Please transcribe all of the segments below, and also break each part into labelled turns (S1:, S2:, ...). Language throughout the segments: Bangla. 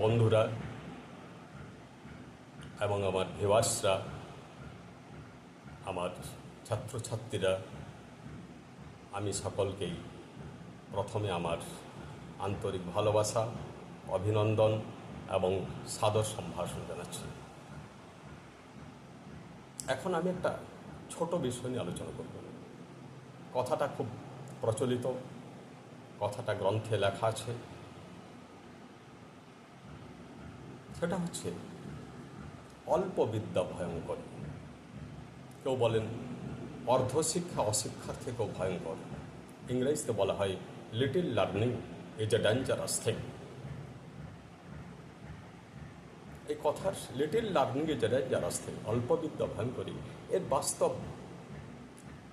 S1: বন্ধুরা এবং আমার ভিবাসরা আমার ছাত্রছাত্রীরা, আমি সকলকেই প্রথমে আমার আন্তরিক ভালোবাসা, অভিনন্দন এবং সাদর সম্ভাষণ জানাচ্ছি। এখন আমি একটা ছোট বিষয় নিয়ে আলোচনা করব। কথাটা খুব প্রচলিত, কথাটা গ্রন্থে লেখা আছে। সেটা হচ্ছে, অল্প বিদ্যা ভয়ঙ্কর। কেউ বলেন, অর্ধশিক্ষা অশিক্ষার থেকেও ভয়ঙ্কর। ইংরেজিতে বলা হয় little learning is a dangerous thing এই কথার little learning is a dangerous thing অল্প বিদ্যা ভয়ঙ্করী এর বাস্তব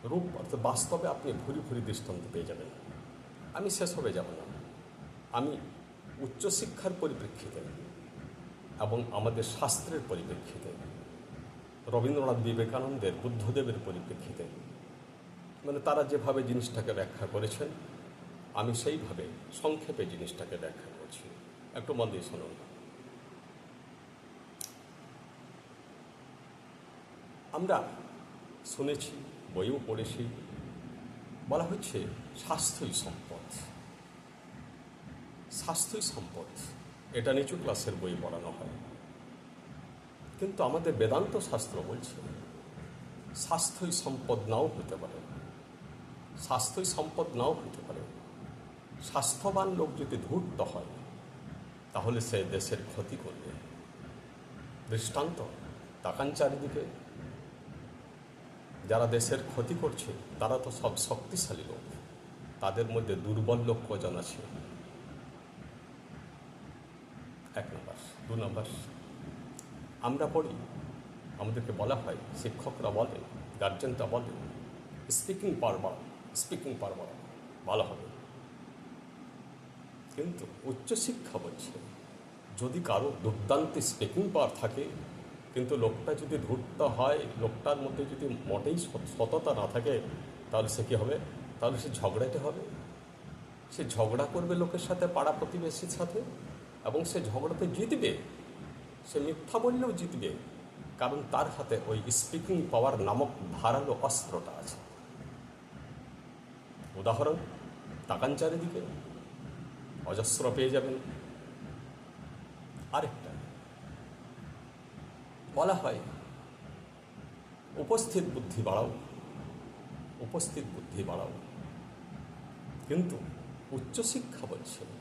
S1: রূপ, অর্থাৎ বাস্তবে আপনি ভুরি ভুরি দৃষ্টান্ত পেয়ে যাবেন। আমি সেসবে যাব না। আমি উচ্চশিক্ষার পরিপ্রেক্ষিতে এবং আমাদের শাস্ত্রের পরিপ্রেক্ষিতে, রবীন্দ্রনাথ বিবেকানন্দের, বুদ্ধদেবের পরিপ্রেক্ষিতে মানে তারা যেভাবে জিনিসটাকে ব্যাখ্যা করেছেন, আমি সেইভাবে সংক্ষেপে জিনিসটাকে ব্যাখ্যা করছি। একটু মন দিয়ে শুনুন। আমরা শুনেছি, বইও পড়েছি, বলা হচ্ছে স্বাস্থ্যই সম্পদ। স্বাস্থ্যই সম্পদ। এটা নিচু ক্লাসের বই পড়ানো হয়। কিন্তু আমাদের বেদান্ত শাস্ত্র বলছে, স্বাস্থ্যই সম্পদ নাও হতে পারে। স্বাস্থ্যই সম্পদ নাও হতে পারে। স্বাস্থ্যবান লোক যদি ধূর্ত হয়, তাহলে সে দেশের ক্ষতি করবে। দৃষ্টান্ত, তাকান চারিদিকে। যারা দেশের ক্ষতি করছে, তারা তো সব শক্তিশালী লোক। তাদের মধ্যে দুর্বল লোক কজন আছে? এক নম্বর, দু নম্বর। আমরা পড়ি, আমাদেরকে বলা হয়, শিক্ষকরা বলে, গার্জেনরা বলে স্পিকিং পাওয়ার স্পিকিং পাওয়ার ভালো হবে। কিন্তু উচ্চশিক্ষা বলছে, যদি কারও দুর্দান্ত স্পিকিং পাওয়ার থাকে, কিন্তু লোকটা যদি ধূর্ত হয়, লোকটার মধ্যে যদি মোটেই সততা না থাকে, তাহলে সে কী হবে? তাহলে সে ঝগড়াতে হবে? সে ঝগড়া করবে লোকের সাথে, পাড়া প্রতিবেশীর সাথে? এবং সে ঝগড়াতে জিতবে, সে মিথ্যা বললেও জিতবে, কারণ তার হাতে ওই স্পিকিং পাওয়ার নামক ধারালো অস্ত্রটা আছে। উদাহরণ, তাকান চারিদিকে, অজস্র পেয়ে যাবেন। আরেকটা, বলা হয়, উপস্থিত বুদ্ধি বাড়াও, উপস্থিত বুদ্ধি বাড়াও। কিন্তু উচ্চশিক্ষা বলছে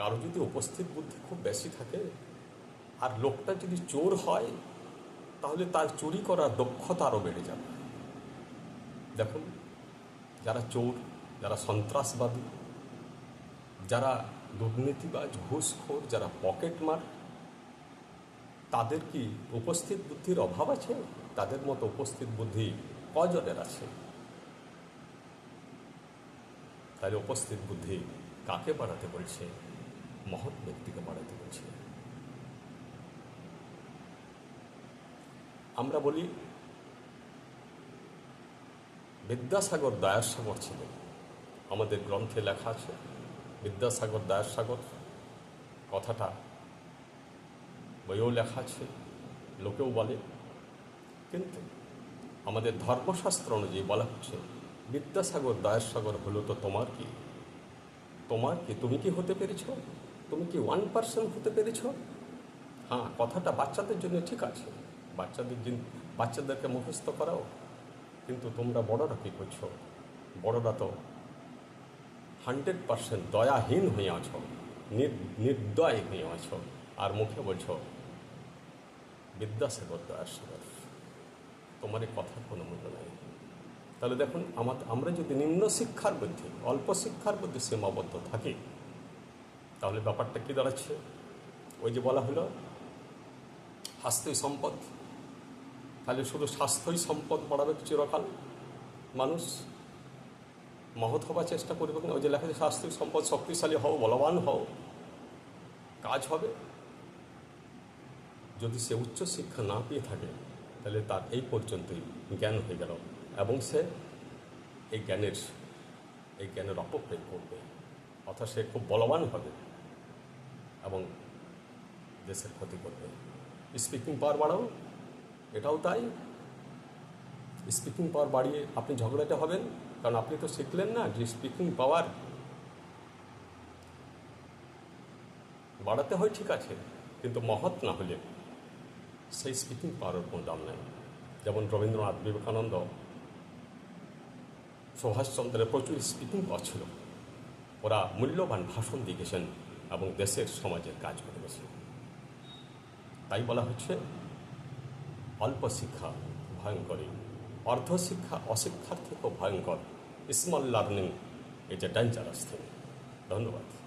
S1: কারও যদি উপস্থিত বুদ্ধি খুব বেশি থাকে আর লোকটা যদি চোর হয়, তাহলে তার চুরি করার দক্ষতা আরও বেড়ে যাবে। দেখুন, যারা চোর, যারা সন্ত্রাসবাদী, যারা দুর্নীতিবাজ, ঘুষখোর, যারা পকেট মার, তাদের কি উপস্থিত বুদ্ধির অভাব আছে? তাদের মতো উপস্থিত বুদ্ধি কজনের আছে? তাহলে উপস্থিত বুদ্ধি কাকে বাড়াতে বলছে? মহৎ ব্যক্তিকে বাড়াতে বলছে আমরা বলি, বিদ্যাসাগর দয়াসাগর ছিলেন। আমাদের গ্রন্থে লেখা আছে, বিদ্যাসাগর দয়াসাগর, কথাটা বইও লেখা আছে, লোকেও বলে। কিন্তু আমাদের ধর্মশাস্ত্র অনুযায়ী বলা হচ্ছে, বিদ্যাসাগর দয়াসাগর হলো তো তোমার কি? তোমার কি, তুমি কি হতে পেরেছ? তুমি কি ওয়ান পার্সেন্ট হতে পেরেছ? হ্যাঁ কথাটা বাচ্চাদের জন্য ঠিক আছে। বাচ্চাদের জিন- বাচ্চাদেরকে মুখস্থ করাও। কিন্তু তোমরা বড়রা কী করছ? বড়রা তো হান্ড্রেড পার্সেন্ট দয়াহীন হয়ে আছো, নির- নির্দয় হয়ে আছো। আর মুখে বলছো, বিদ্যাসাগর দয়াসাগর, তোমার এই কথার কোনো মূল্য নাই। তাহলে দেখুন আমাদের আমরা যদি নিম্ন শিক্ষার মধ্যে, অল্প শিক্ষার মধ্যে সীমাবদ্ধ থাকি, তাহলে ব্যাপারটা কী দাঁড়াচ্ছে? ওই যে বলা হলো স্বাস্থ্যই সম্পদ। তাহলে শুধু স্বাস্থ্যই সম্পদ বাড়াবে চিরকাল? মানুষ মহৎ হবার চেষ্টা করবে না ওই যে লেখা স্বাস্থ্যই সম্পদ শক্তিশালী হও, বলবান হও। কাজ হবে। যদি সে উচ্চ শিক্ষা না পেয়ে থাকে, তাহলে তার এই পর্যন্তই জ্ঞান হয়ে গেল। এবং সে এই জ্ঞানের এই জ্ঞানের অপপ্রয়োগ করবে, অর্থাৎ সে খুব বলবান হবে এবং দেশের ক্ষতি করবে। স্পিকিং পাওয়ার বাড়াও, এটাও তাই। স্পিকিং পাওয়ার বাড়িয়ে আপনি ঝগড়াটে হবেন, কারণ আপনি তো শিখলেন না যে স্পিকিং পাওয়ার বাড়াতে হয় ঠিক আছে, কিন্তু মহৎ না হলে সেই স্পিকিং পাওয়ারের কোনো দাম নেই। যেমন রবীন্দ্রনাথ বিবেকানন্দ সুভাষচন্দ্রের প্রচুর স্পিকিং ছিল ওরা মূল্যবান ভাষণ দিয়ে গেছেন এবং দেশের সমাজের কাজ করে গেছেন। তাই বলা হচ্ছে, অল্প শিক্ষা ভয়ঙ্করী অর্ধশিক্ষা অশিক্ষার থেকেও ভয়ঙ্কর। স্মল লার্নিং এটা ডেঞ্জারাস থিং ধন্যবাদ।